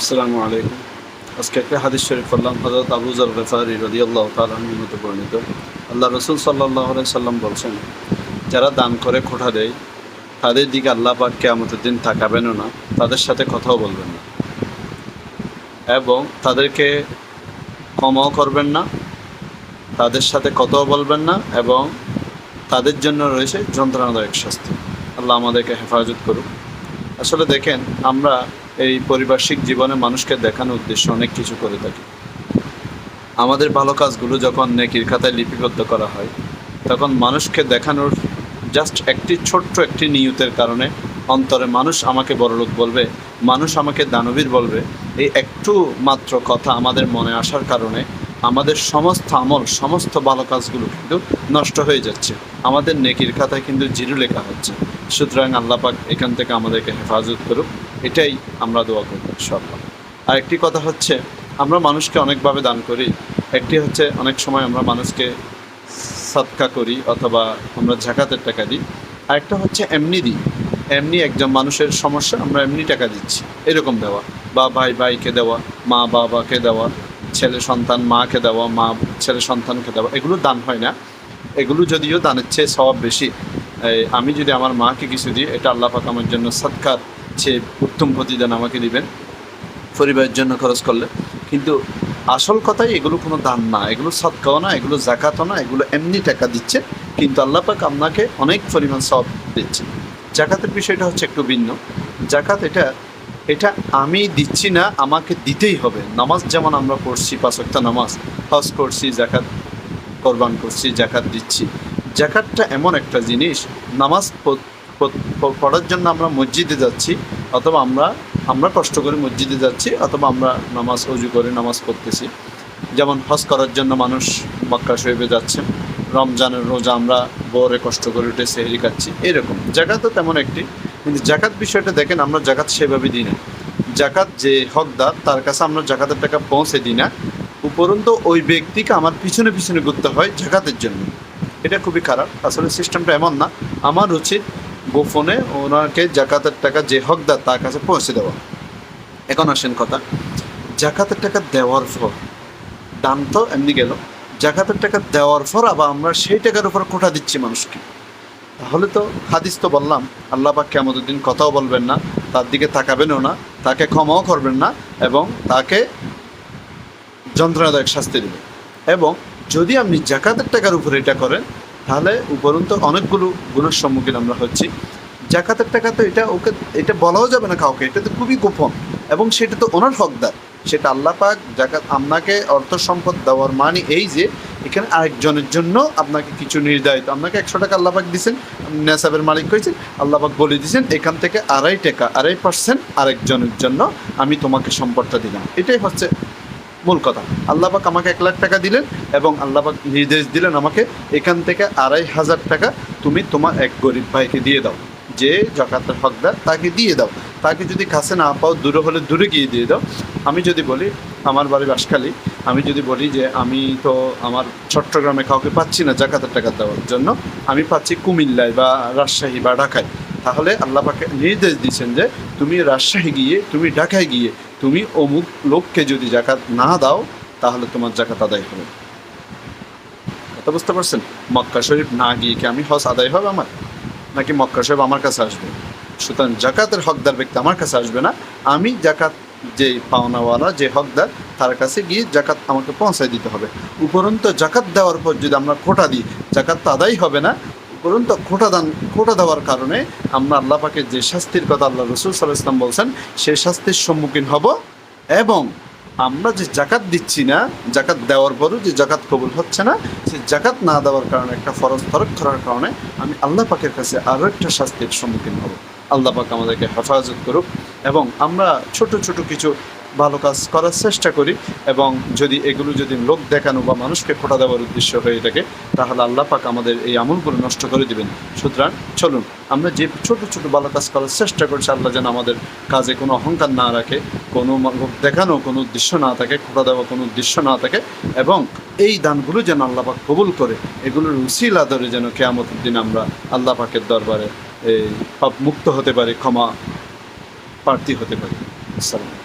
আসসালামু আলাইকুম। আজকে একটা হাদিস শরীফ পড়লাম হজরত আবু জর গফারি রদি আল্লাহ তালন বর্ণিত। আল্লাহ রসুল সাল্লাহ সাল্লাম বলছেন, যারা দান করে খোটা দেয়, তাদের দিকে আল্লাহ পাক কেয়ামতের দিন তাকাবেনও না, তাদের সাথে কথাও বলবেন না এবং তাদেরকে ক্ষমাও করবেন না, তাদের সাথে কথাও বলবেন না এবং তাদের জন্য রয়েছে যন্ত্রণাদায়ক শাস্তি। আল্লাহ আমাদেরকে হেফাজত করুক। আসলে দেখেন, আমরা এই পারিপার্শ্বিক জীবনে মানুষকে দেখানোর উদ্দেশ্যে অনেক কিছু করে থাকি। আমাদের ভালো কাজগুলো যখন নেকির খাতায় লিপিবদ্ধ করা হয়, তখন মানুষকে দেখানোর জাস্ট একটি ছোট্ট একটি নিয়তের কারণে অন্তরে মানুষ আমাকে বড়লোক বলবে, মানুষ আমাকে দানবীর বলবে, এই একটু মাত্র কথা আমাদের মনে আসার কারণে আমাদের সমস্ত আমল, সমস্ত ভালো কাজগুলো কিন্তু নষ্ট হয়ে যাচ্ছে। আমাদের নেকির খাতায় কিন্তু জিরো লেখা হচ্ছে। সুতরাং আল্লাহ পাক এখান থেকে আমাদেরকে হেফাজত করুক। এটাই আমরা দোয়া করব ইনশাআল্লাহ। আর একটি কথা হচ্ছে, আমরা মানুষকে অনেকভাবে দান করি। একটি হচ্ছে, অনেক সময় আমরা মানুষকে সৎকা করি অথবা আমরা ঝাঁকাতের টাকা দিই। আরেকটা হচ্ছে, এমনি দিই। এমনি একজন মানুষের সমস্যা, আমরা এমনি টাকা দিচ্ছি। এরকম দেওয়া। বা ভাই, ভাইকে দেওয়া, মা, বাবাকে দেওয়া, ছেলে, সন্তান, মাকে দেওয়া, মা, ছেলে, সন্তানকে দেওয়া, এগুলো দান হয় না। এগুলো যদিও দানের চেয়ে স্বভাব বেশি আমি যদি আমার মাকে কিছু দিই, এটা আল্লাহ পাক আমার জন্য সৎকার চেয়ে উত্তম প্রতিদান আমাকে দিবেন। পরিবারের জন্য খরচ করলে। কিন্তু আসল কথাই এগুলো কোনো দান না। এগুলো সৎকাও না, এগুলো জাকাতও না, এগুলো এমনি টাকা দিচ্ছে। কিন্তু আল্লাহ পাক আপনাকে অনেক পরিমাণ সব দিচ্ছে। জাকাতের বিষয়টা হচ্ছে একটু ভিন্ন। জাকাত এটা এটা আমি দিচ্ছি না, আমাকে দিতেই হবে। নামাজ যেমন আমরা পড়ছি, পাঁচ একটা নামাজ, হজ করছি, জাকাত কোরবান করছি, জাকাত দিচ্ছি। জাকাতটা এমন একটা জিনিস, নামাজ পড়ার জন্য আমরা মসজিদে যাচ্ছি, অথবা আমরা আমরা কষ্ট করে মসজিদে যাচ্ছি, অথবা আমরা নামাজ অজু করে নামাজ পড়তেছি। যেমন হজ করার জন্য মানুষ মক্কা শরীফে যাচ্ছেন রমজানের রোজা আমরা বরে কষ্ট করে উঠে সেহরি খাচ্ছি, এরকম। জাকাতও তেমন একটি, কিন্তু জাকাত বিষয়টা দেখেন, আমরা জাকাত সেভাবে দিই না। জাকাত যে হকদার, তার কাছে আমরা জাকাতের টাকা পৌঁছে দিই না, উপরন্তু ওই ব্যক্তিকে আমার পিছনে পিছনে ঘুরতে হয় জাকাতের জন্য। এটা খুবই খারাপ, আসলে সিস্টেমটা এমন না। আমার উচিত গোপনে ওনাকে জাকাতের টাকা যে হকদার তার কাছে পৌঁছে দেওয়া। এখন আসেন কথা, জাকাতের টাকা দেওয়ার পর দাম তো এমনি গেল, জাকাতের টাকা দেওয়ার পর আবার আমরা সেই টাকার উপর কোটা দিচ্ছি মানুষকে। তাহলে তো হাদিস তো বললাম, আল্লাহ পাক কেমন দিন কথাও বলবেন না, তার দিকে তাকাবেনও না, তাকে ক্ষমাও করবেন না এবং তাকে যন্ত্রণাদায়ক শাস্তি দেবেন। এবং যদি আপনি জাকাতের টাকার উপরে এটা করেন তাহলে উপরন্ত অনেকগুলো গুণের সম্মুখীন আমরা হচ্ছি। জাকাতের টাকা তো এটা ওকে, এটা বলাও যাবে না কাউকে, এটা তো খুবই গোপন। এবং সেটা তো ওনার হকদার। সেটা আল্লাহ পাক জাকাত আপনাকে অর্থ সম্পদ দেওয়ার মানে এই যে, এখানে আরেকজনের জন্য আপনাকে কিছু নির্ধারিত। আপনাকে একশো টাকা আল্লাহ পাক দিচ্ছেন নেসাবের মালিক হয়েছেন, আল্লাহ পাক বলে দিয়েছেন এখান থেকে আড়াই টাকা, আড়াই পার্সেন্ট আরেকজনের জন্য আমি তোমাকে সম্পদটা দিলাম। এটাই হচ্ছে মূল কথা। আল্লাহ পাক আমাকে এক লাখ টাকা দিলেন এবং আল্লাহ পাক নির্দেশ দিলেন আমাকে, এখান থেকে আড়াই হাজার টাকা তুমি তোমার এক গরিব ভাইকে দিয়ে দাও। যে জাকাতের হকদার তাকে দিয়ে দাও। তাকে যদি কাছে না পাও, দূরে হলে দূরে গিয়ে দিয়ে দাও। আমি যদি বলি, আমার বাড়ি বাসখালী আমি যদি বলি যে আমি তো আমার চট্টগ্রামে কাউকে পাচ্ছি না জাকাতের টাকা দেওয়ার জন্য, আমি পাচ্ছি কুমিল্লায় বা রাজশাহী বা ঢাকায়। তাহলে আল্লাহ পাকে নির্দেশ দিচ্ছেন যে, তুমি রাজশাহী গিয়ে, তুমি ঢাকায় গিয়ে তুমি অমুক লোককে যদি জাকাত না দাও, তাহলে তোমার জাকাত আদায় হবে। কথা বুঝতে পারছেন? মক্কা শরীফ না গিয়ে কি আমি হজ আদায় হবে আমার? নাকি মক্কা শরীফ আমার কাছে আসবে? সুতরাং জাকাতের হকদার ব্যক্তি আমার কাছে আসবে না। আমি জাকাত যে পাওনাওয়ালা, যে হকদার, তার কাছে গিয়ে জাকাত আমাকে পৌঁছায় দিতে হবে। উপরন্ত জাকাত দেওয়ার পর যদি আমরা খোটা দিই, জাকাত তো আদায় হবে না। উপরন্ত খোঁটা দান, খোঁটা দেওয়ার কারণে আমরা আল্লাহ পাকে যে শাস্তির কথা আল্লাহ রসুল সাল্লাহ ইসলাম বলছেন সেই শাস্তির সম্মুখীন হব এবং আমরা যে জাকাত দিচ্ছি না জাকাত দেওয়ার পরও যে জাকাত কবুল হচ্ছে না, সে জাকাত না দেওয়ার কারণে, একটা ফরজ ফরক করার কারণে আমি আল্লাহ পাকের কাছে আরও একটা শাস্তির সম্মুখীন হব। আল্লাহ পাক আমাদেরকে হেফাজত করুক এবং আমরা ছোট ছোট কিছু ভালো কাজ করার চেষ্টা করি এবং যদি এগুলো যদি লোক দেখানো বা মানুষকে খোটা দেওয়ার উদ্দেশ্য হয়ে থাকে, তাহলে আল্লাহ পাক আমাদের এই আমলগুলো নষ্ট করে দিবেন। সুতরাং চলুন, আমরা যে ছোট ছোট ভালো কাজ করার চেষ্টা করছি, আল্লাহ যেন আমাদের কাজে কোনো অহংকার না রাখে, কোনো লোক দেখানো কোনো উদ্দেশ্য না থাকে, খোটা দেওয়া কোনো উদ্দেশ্য না থাকে এবং এই দানগুলো যেন আল্লাহ পাক কবুল করে, এগুলোর উসিল আদরে যেন কেয়ামতের দিন আমরা আল্লাহ পাকের দরবারে এই পাপ মুক্ত হতে পারি, ক্ষমা প্রার্থী হতে পারি। আসসালাম